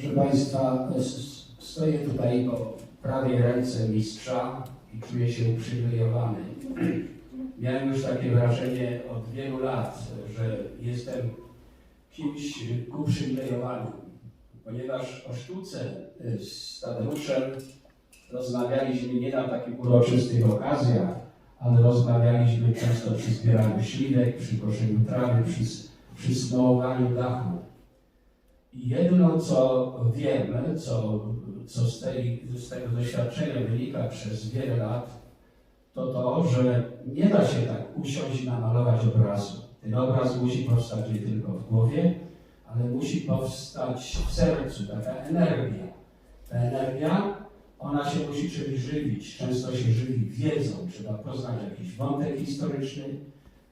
Proszę Państwa, stoję tutaj po prawej ręce mistrza i czuję się uprzywilejowany. Miałem już takie wrażenie od wielu lat, że jestem kimś uprzywilejowanym, ponieważ o sztuce y, z Tadeuszem rozmawialiśmy nie na takich uroczystych okazjach, ale rozmawialiśmy często przy zbieraniu śliwek, przy koszeniu trawy, przy, przy snołowaniu dachu. Jedno, co wiemy, co, co z, tej, z tego doświadczenia wynika przez wiele lat, to to, że nie da się tak usiąść i namalować obrazu. Ten obraz musi powstać nie tylko w głowie, ale musi powstać w sercu, taka energia. Ta energia, ona się musi czymś żywić. Często się żywi wiedzą, trzeba poznać jakiś wątek historyczny,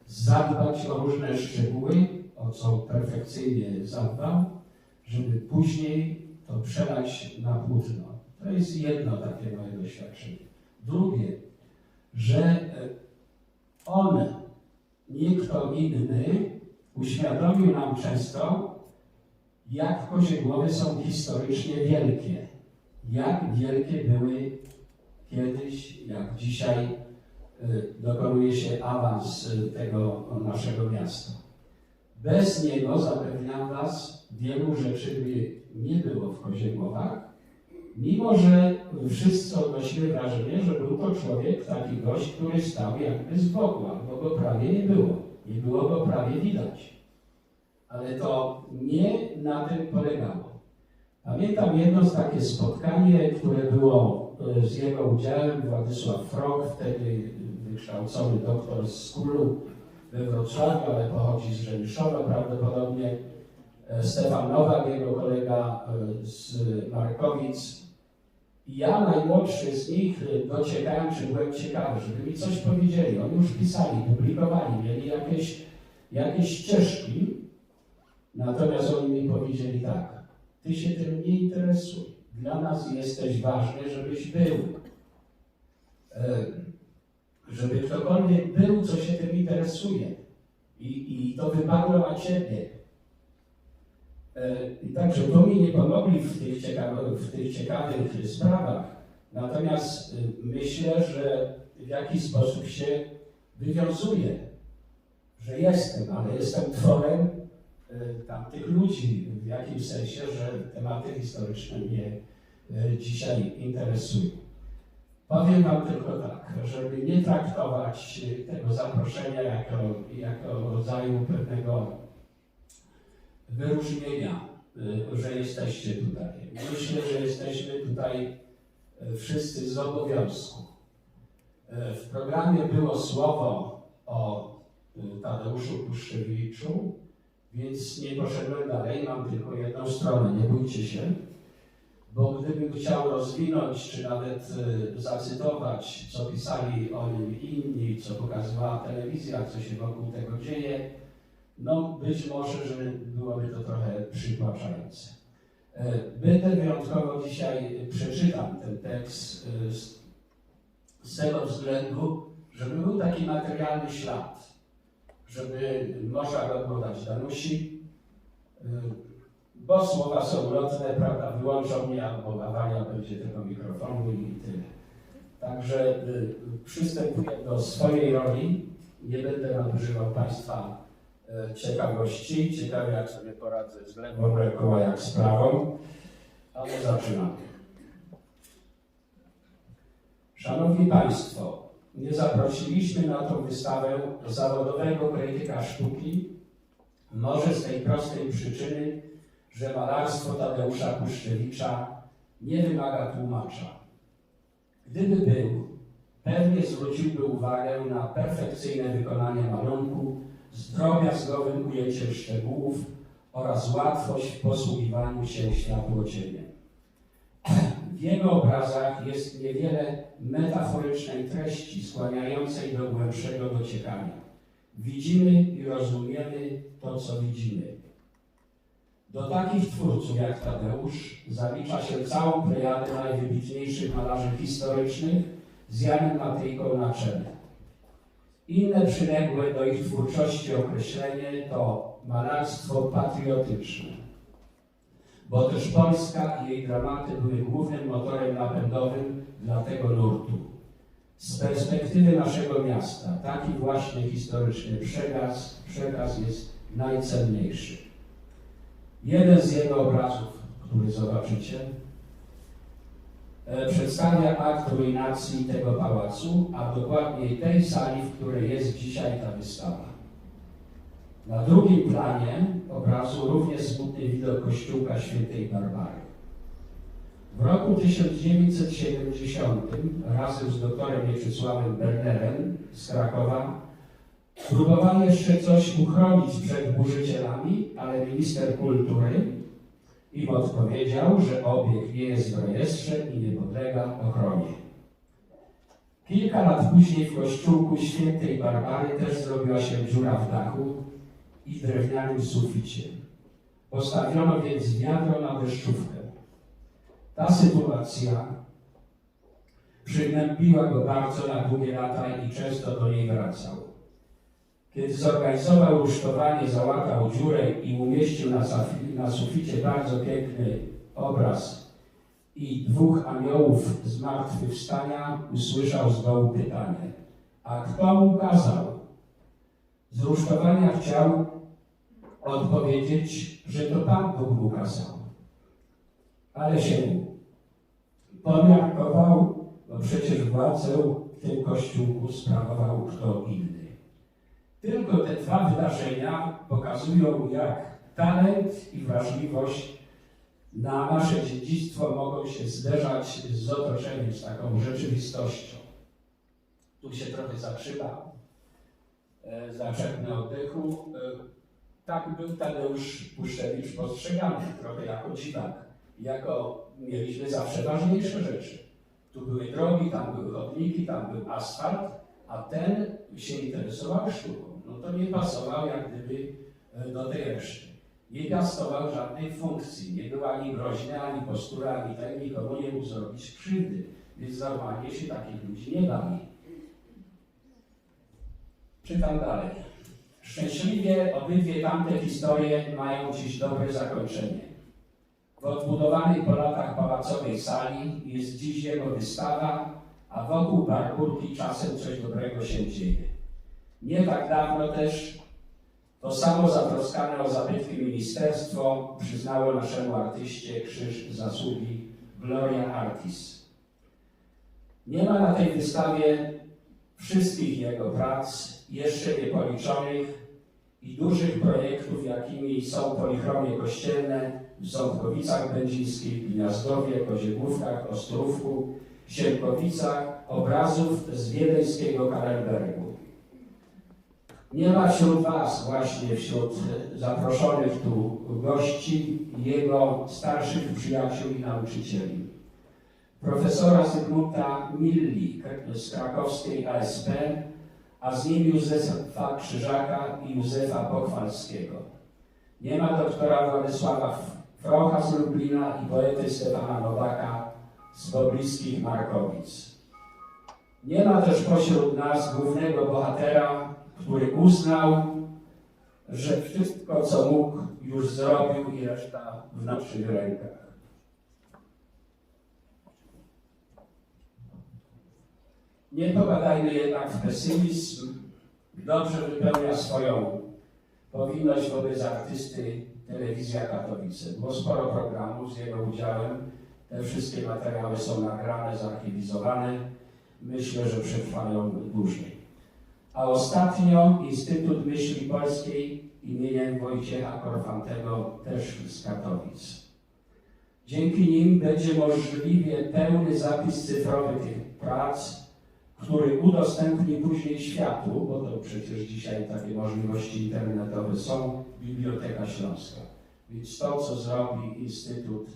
zadbać o różne szczegóły, o co perfekcyjnie zadbał, żeby później to przelać na płótno. To jest jedno takie moje doświadczenie. Drugie, że e, on, nie kto inny, uświadomił nam często, jak kozie głowy są historycznie wielkie. Jak wielkie były kiedyś, jak dzisiaj e, dokonuje się awans e, tego naszego miasta. Bez niego, zapewniam Was, wielu rzeczy by nie było w Koziegłowach, mimo że wszyscy odnosimy wrażenie, że był to człowiek, taki gość, który stał jakby z boku, albo go prawie nie było. Nie było go prawie widać. Ale to nie na tym polegało. Pamiętam jedno z takie spotkanie, które było e, z jego udziałem, Władysław Frok, wtedy wykształcony doktor z skulu we Wrocławiu, ale pochodzi z Rzemiszowa prawdopodobnie. E, Stefan Nowak, jego kolega e, z Markowic. Ja, najmłodszy z nich, e, dociekałem, czy byłem ciekawy, żeby mi coś powiedzieli. Oni już pisali, publikowali, mieli jakieś, jakieś ścieżki. Natomiast oni mi powiedzieli tak, ty się tym nie interesuj. Dla nas jesteś ważny, żebyś był. Żeby ktokolwiek był, co się tym interesuje. I, i to wypadło na ciebie. E, I także to mi nie pomogli w tych, ciekawych, w tych ciekawych sprawach. Natomiast y, myślę, że w jakiś sposób się wywiązuję, że jestem, ale jestem tworem y, tamtych ludzi w jakimś sensie, że tematy historyczne mnie y, dzisiaj interesują. Powiem Wam tylko tak, żeby nie traktować tego zaproszenia jako, jako rodzaju pewnego wyróżnienia, y, że jesteście tutaj. Myślę, że jesteśmy tutaj y, wszyscy z obowiązku. Y, W programie było słowo o Tadeuszu Puszczewiczu, więc nie poszedłem dalej, mam tylko jedną stronę, nie bójcie się bo gdybym chciał rozwinąć, czy nawet y, zacytować, co pisali o nim inni, co pokazywała telewizja, co się wokół tego dzieje, no być może, że byłoby to trochę przytłaczające. Będę wyjątkowo dzisiaj przeczytam ten tekst y, z, z tego względu, żeby był taki materialny ślad, żeby można go podać Danusi, y, bo słowa są ulotne, prawda, wyłączą mnie albo mawania będzie tego mikrofonu i tyle. Także y, przystępuję do swojej roli. Nie będę nadużywał Państwa y, ciekawości. Ciekawie jak sobie poradzę z lewą ręką, jak z prawą. Ale zaczynamy. Szanowni Państwo, nie zaprosiliśmy na tą wystawę zawodowego krytyka sztuki, może z tej prostej przyczyny, że malarstwo Tadeusza Puszczewicza nie wymaga tłumacza. Gdyby był, pewnie zwróciłby uwagę na perfekcyjne wykonanie malunku z drobiazgowym ujęciem szczegółów oraz łatwość w posługiwaniu się światłocieniem. W jego obrazach jest niewiele metaforycznej treści skłaniającej do głębszego dociekania. Widzimy i rozumiemy to, co widzimy. Do takich twórców jak Tadeusz zalicza się całą plejadę najwybitniejszych malarzy historycznych z Janem Matejką na czele. Inne przyległe do ich twórczości określenie to malarstwo patriotyczne. bo też Polska i jej dramaty były głównym motorem napędowym dla tego nurtu. Z perspektywy naszego miasta taki właśnie historyczny przekaz, przekaz jest najcenniejszy. Jeden z jego obrazów, który zobaczycie, przedstawia akt ruinacji tego pałacu, a dokładniej tej sali, w której jest dzisiaj ta wystawa. Na drugim planie obrazu również smutny widok kościółka świętej Barbary. W roku 1970 razem z doktorem Mieczysławem Bernerem z Krakowa próbowali jeszcze coś uchronić przed burzycielami, ale minister kultury im odpowiedział, że obiekt nie jest w rejestrze i nie podlega ochronie. Kilka lat później w kościółku świętej Barbary też zrobiła się dziura w dachu i drewnianym suficie. Postawiono więc wiadro na deszczówkę. Ta sytuacja przygnębiła go bardzo na długie lata i często do niej wracał. Kiedy zorganizował rusztowanie, załatał dziurę i umieścił na, na suficie bardzo piękny obraz i dwóch aniołów zmartwychwstania, usłyszał z dołu pytanie, a kto mu kazał? Z rusztowania chciał odpowiedzieć, że to Pan Bóg mu kazał. Ale się pomiarkował, bo przecież władzę w tym kościółku sprawował kto inny. Tylko te dwa wydarzenia pokazują, jak talent i wrażliwość na nasze dziedzictwo mogą się zderzać z otoczeniem, z taką rzeczywistością. Tu się trochę zatrzyma, e, zaczepnę oddechu. E, tak był Tadeusz Puszczewicz postrzegany, trochę jako dziwak. Jako mieliśmy zawsze ważniejsze rzeczy. Tu były drogi, tam były chodniki, tam był asfalt, a ten się interesował sztuką. No to nie pasował jak gdyby e, do tej reszty. Nie piastował żadnej funkcji, nie był ani groźny, ani postura, ani ten, nikomu nie mógł zrobić krzywdy. Więc normalnie się takich ludzi nie bali. Czytam dalej. Szczęśliwie obydwie tamte historie mają dziś dobre zakończenie. W odbudowanej po latach pałacowej sali jest dziś jego wystawa, a wokół Barburki czasem coś dobrego się dzieje. Nie tak dawno też to samo zatroskane o zabytki ministerstwo przyznało naszemu artyście krzyż zasługi Gloria Artis. Nie ma na tej wystawie wszystkich jego prac, jeszcze niepoliczonych i dużych projektów, jakimi są polichromie kościelne w Ząbkowicach Będzińskich, Gniazdowie, Koziegłówkach, Ostrówku, Sielkowicach, obrazów z wiedeńskiego Karelbergu. Nie ma wśród Was, właśnie wśród zaproszonych tu gości, jego starszych przyjaciół i nauczycieli. Profesora Zygmunta Milli z krakowskiej ASP, a z nim Józefa Krzyżaka i Józefa Pochwalskiego. Nie ma doktora Władysława Frocha z Lublina i poety Stefana Nowaka z pobliskich Markowic. Nie ma też pośród nas głównego bohatera, który uznał, że wszystko, co mógł, już zrobił i reszta w naszych rękach. Nie popadajmy jednak w pesymizm. Dobrze wypełnia swoją powinność wobec artysty Telewizja Katowice. Było sporo programów z jego udziałem. Te wszystkie materiały są nagrane, zarchiwizowane. Myślę, że przetrwają dłużej. A ostatnio Instytut Myśli Polskiej imieniem Wojciecha Korfantego też z Katowic. Dzięki nim będzie możliwie pełny zapis cyfrowy tych prac który udostępni później światu, bo to przecież dzisiaj takie możliwości internetowe są, Biblioteka Śląska. Więc to, co zrobi Instytut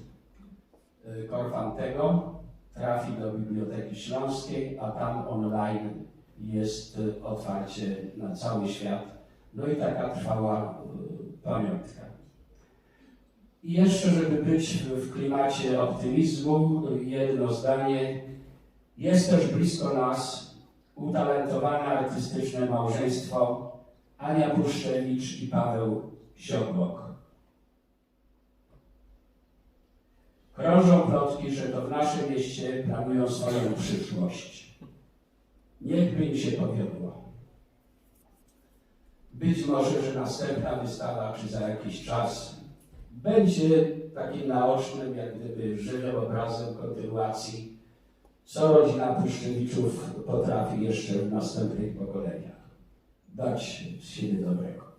Korfantego, trafi do Biblioteki Śląskiej, a tam online jest y, otwarcie na cały świat. No i taka trwała y, pamiątka. I jeszcze, żeby być w klimacie optymizmu, jedno zdanie jest też blisko nas utalentowane artystyczne małżeństwo Ania Puszczewicz i Paweł Siodłok. Krążą plotki, że to w naszym mieście planują swoją przyszłość. Niechby im się powiodło. Być może, że następna wystawa, czy za jakiś czas, będzie takim naocznym, jak gdyby żywym obrazem kontynuacji, co rodzina Puszczewiczów potrafi jeszcze w następnych pokoleniach dać z siebie dobrego.